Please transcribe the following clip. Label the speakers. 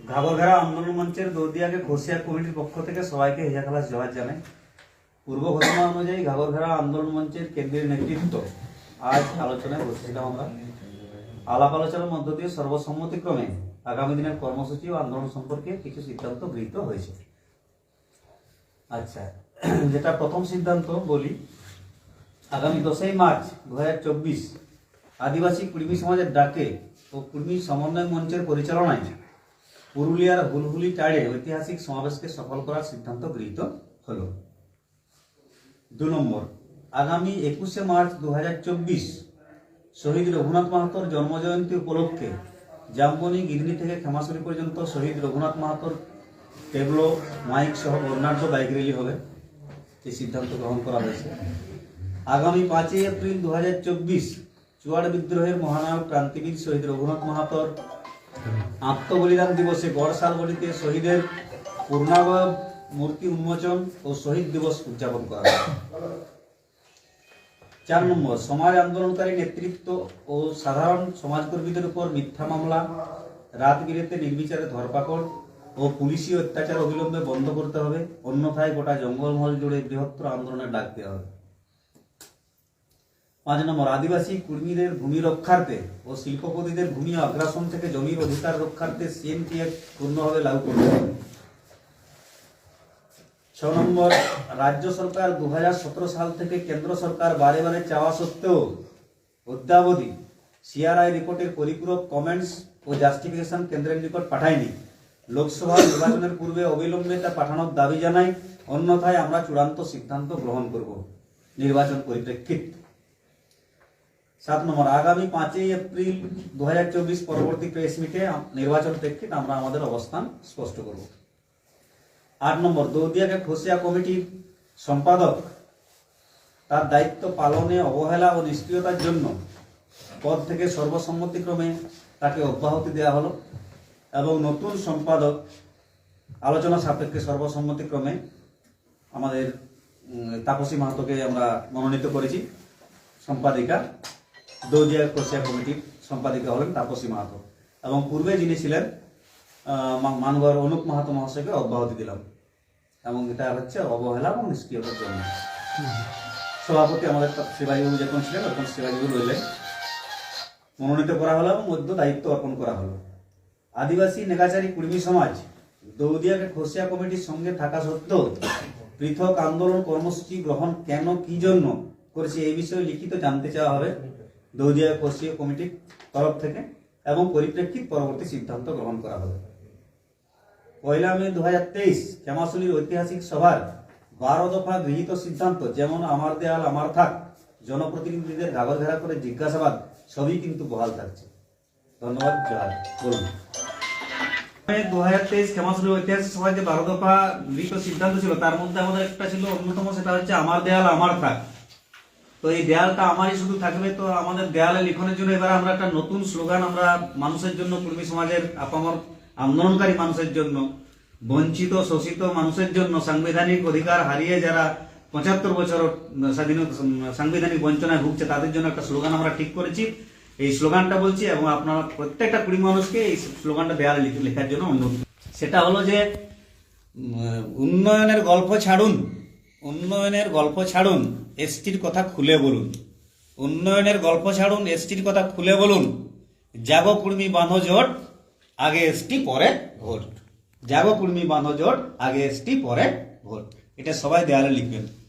Speaker 1: ঘাগরঘেরা আন্দোলন মঞ্চের দৌদিয়াকে ঘোষিয়া কমিটির পক্ষ থেকে সবাইকে হেজা খালাস জবাব জানাই। পূর্ব ঘোষণা অনুযায়ী ঘাগরঘেরা আন্দোলন মঞ্চের কেন্দ্রীয় নেতৃত্ব আজ আলোচনায় বসেছিলাম আমরা। আলাপ আলোচনার মধ্য দিয়ে সর্বসম্মতিক্রমে আগামী দিনের কর্মসূচি ও আন্দোলন সম্পর্কে কিছু সিদ্ধান্ত গৃহীত হয়েছে। আচ্ছা যেটা প্রথম সিদ্ধান্ত বলি, আগামী দশই মার্চ দু চব্বিশ আদিবাসী কুর্মী সমাজের ডাকে ও কুর্মী সমন্বয় মঞ্চের পরিচালনায় পুরুলিয়ার হুলহুলি টাড়ে ঐতিহাসিক সমাবেশকে সফল করার সিদ্ধান্ত গৃহীত হল। দু নম্বর, আগামী একুশে মার্চ দু হাজার চব্বিশ, শহীদ রঘুনাথ মাহাতোর জন্মজয়ন্তী উপলক্ষে জামবনি গিরনি থেকে খেমাশুরি পর্যন্ত শহীদ রঘুনাথ মাহাতোর টেবলো, মাইক সহ বর্ণাঢ্য বাইক র্যালি হবে। এই সিদ্ধান্ত গ্রহণ করা হয়েছে। আগামী পাঁচই এপ্রিল দু হাজার চব্বিশ, চুয়াড় বিদ্রোহের মহানায়ক ক্রান্তিবীর শহীদ রঘুনাথ মাহাতোর আত্মবলিদান দিবসে গড়শালগড়িতে শহীদের পূর্ণাবয়ব মূর্তি উন্মোচন ও শহীদ দিবস উদযাপন করা চার নম্বর, সমাজ আন্দোলনকারী নেতৃত্ব ও সাধারণ সমাজকর্মীদের উপর মিথ্যা মামলা রাত বিরেতে নির্বিচারে ধরপাকড় ও পুলিশি অত্যাচার অবিলম্বে বন্ধ করতে হবে। অন্যথায় গোটা জঙ্গলমহল জুড়ে বৃহত্তর আন্দোলনের ডাক দেওয়া হবে। পাঁচ নম্বর, আদিবাসী কর্মীদের ভূমি রক্ষার্থে ও শিল্পপতিদের ভূমি আগ্রাসন থেকে জমির অধিকার রক্ষার্থে সিএমপি অ্যাক্ট পূর্ণভাবে লাগু করতে হবে ছ নম্বর, রাজ্য সরকার দুহাজার সতেরো সাল থেকে কেন্দ্র সরকার বারে বারে চাওয়া সত্ত্বেও অদ্যাবধি সিআরআই রিপোর্টের পরিপূরক কমেন্টস ও জাস্টিফিকেশন কেন্দ্রের নিকট পাঠায়নি। লোকসভা নির্বাচনের পূর্বে অবিলম্বে তা পাঠানোর দাবি জানাই, অন্যথায় আমরা চূড়ান্ত সিদ্ধান্ত গ্রহণ করব। নির্বাচন পরিপ্রেক্ষিত। সাত নম্বর, আগামী পাঁচই এপ্রিল দু হাজার চব্বিশ পরবর্তী প্রেস মিটে নির্বাচন প্রেক্ষিত আমরা আমাদের অবস্থান স্পষ্ট করব। আট নম্বর, দৌদিয়াকে খসিয়া কমিটির সম্পাদক তার দায়িত্ব পালনে অবহেলা ও নিষ্ক্রিয়তার জন্য পদ থেকে সর্বসম্মতিক্রমে তাকে অব্যাহতি দেওয়া হলো এবং নতুন সম্পাদক আলোচনা সাপেক্ষে সর্বসম্মতিক্রমে আমাদের তাপসী মাহাতোকে আমরা মনোনীত করেছি, সম্পাদিকা। দৌদিয়া কোষিয়া কমিটির সম্পাদিকা হলেন তাপসী মাহাতো। এবং পূর্বে যিনি ছিলেন আহ, মা- মানগড় অনুপ মাহাতো মহাশয়কে অব্যাহতি দিলাম। এবং এটা হচ্ছে অবহেলা এবং নিষ্ক্রিয়তার জন্য। সভাপতি আমাদের শিবাজীবাবু যখন ছিলেন তখন শিবাজীবাবু রইলেন। মনোনীত করা হলো এবং মধ্য দায়িত্ব অর্পণ করা হলো। আদিবাসী নেগাচারী কুর্মী সমাজ দৌদিয়াকে খসিয়া কমিটির সঙ্গে থাকা সত্ত্বেও পৃথক আন্দোলন কর্মসূচি গ্রহণ কেন কি জন্য করেছে এই বিষয়ে লিখিত জানতে চাওয়া হবে। দৌদিয়া খসিয়া কমিটির তরফ থেকে এবং পরিপ্রেক্ষিত পরবর্তী সিদ্ধান্ত গ্রহণ করা হবে। পয়লা মে দু হাজার তেইশ শ্যামাশুলির ঐতিহাসিক সভার বারো দফা গৃহীত সিদ্ধান্ত যেমন আমার দেয়াল, আমার থাক, জনপ্রতিনিধিদের গাগর ঘেরা করে জিজ্ঞাসাবাদ, সবই কিন্তু বহাল থাকছে। ধন্যবাদ, জয়। বলুন। দু হাজার তেইশ শ্যামাশুলি ঐতিহাসিক সভায় যে বারো দফা গৃহীত সিদ্ধান্ত ছিল, তার মধ্যে আমাদের একটা ছিল অন্যতম, সেটা হচ্ছে আমার দেয়াল, আমার থাক। তো এই দেয়ালটা আমারই শুধু থাকবে তো আমাদের দেয়ালে লিখনের জন্য এবার আমরা একটা নতুন স্লোগান আমরা মানুষের জন্য, কর্মী সমাজের আপামর আন্দোলনকারী মানুষের জন্য, বঞ্চিত, শোষিত মানুষের জন্য সাংবিধানিক অধিকার হারিয়ে যারা পঁচাত্তর বছর স্বাধীনতা সাংবিধানিক বঞ্চনায় ভুগছে তাদের জন্য একটা স্লোগান আমরা ঠিক করেছি। এই স্লোগানটা বলছি এবং আপনারা প্রত্যেকটা কুড়ি মানুষকে এই স্লোগানটা দেয়ালে লেখার জন্য অনুরোধ। সেটা হলো যে উন্নয়নের গল্প ছাড়ুন। উন্নয়নের গল্প ছাড়ুন, এসটির কথা খুলে বলুন। উন্নয়নের গল্প ছাড়ুন, এসটির কথা খুলে বলুন। জাগো কুর্মী বাঁধো জোট, আগে এসটি, পরে ভোট। জাগো কুর্মী বাঁধো জোট, আগে এসটি, পরে ভোট। এটা সবাই দেয়ালে লিখবেন।